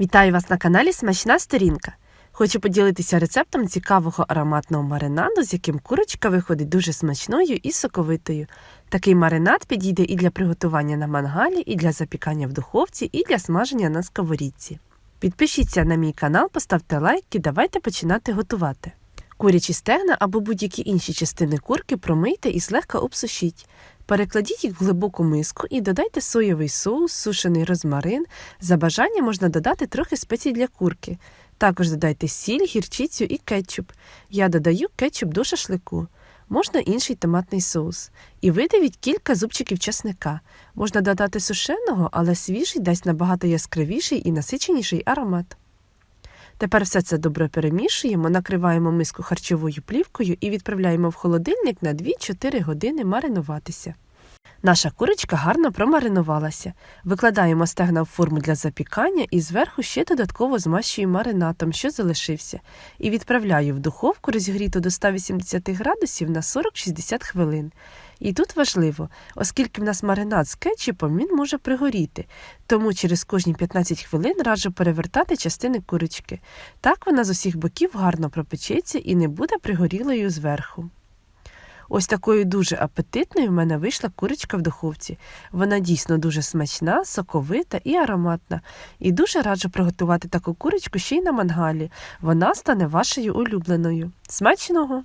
Вітаю вас на каналі Смачна Сторінка. Хочу поділитися рецептом цікавого ароматного маринаду, з яким курочка виходить дуже смачною і соковитою. Такий маринад підійде і для приготування на мангалі, і для запікання в духовці, і для смаження на сковорідці. Підпишіться на мій канал, поставте лайк і давайте починати готувати. Курячі стегна або будь-які інші частини курки промийте і злегка обсушіть. Перекладіть їх в глибоку миску і додайте соєвий соус, сушений розмарин. За бажанням можна додати трохи спецій для курки. Також додайте сіль, гірчицю і кетчуп. Я додаю кетчуп до шашлику. Можна інший томатний соус. І видавіть кілька зубчиків чесника. Можна додати сушеного, але свіжий дасть набагато яскравіший і насиченіший аромат. Тепер все це добре перемішуємо, накриваємо миску харчовою плівкою і відправляємо в холодильник на 2-4 години маринуватися. Наша курочка гарно промаринувалася. Викладаємо стегна в форму для запікання і зверху ще додатково змащую маринатом, що залишився, і відправляю в духовку розігріту до 180 градусів на 40-60 хвилин. І тут важливо, оскільки в нас маринад з кетчупом, він може пригоріти, тому через кожні 15 хвилин раджу перевертати частини курочки. Так вона з усіх боків гарно пропечеться і не буде пригорілою зверху. Ось такою дуже апетитною в мене вийшла курочка в духовці. Вона дійсно дуже смачна, соковита і ароматна. І дуже раджу приготувати таку курочку ще й на мангалі. Вона стане вашою улюбленою. Смачного!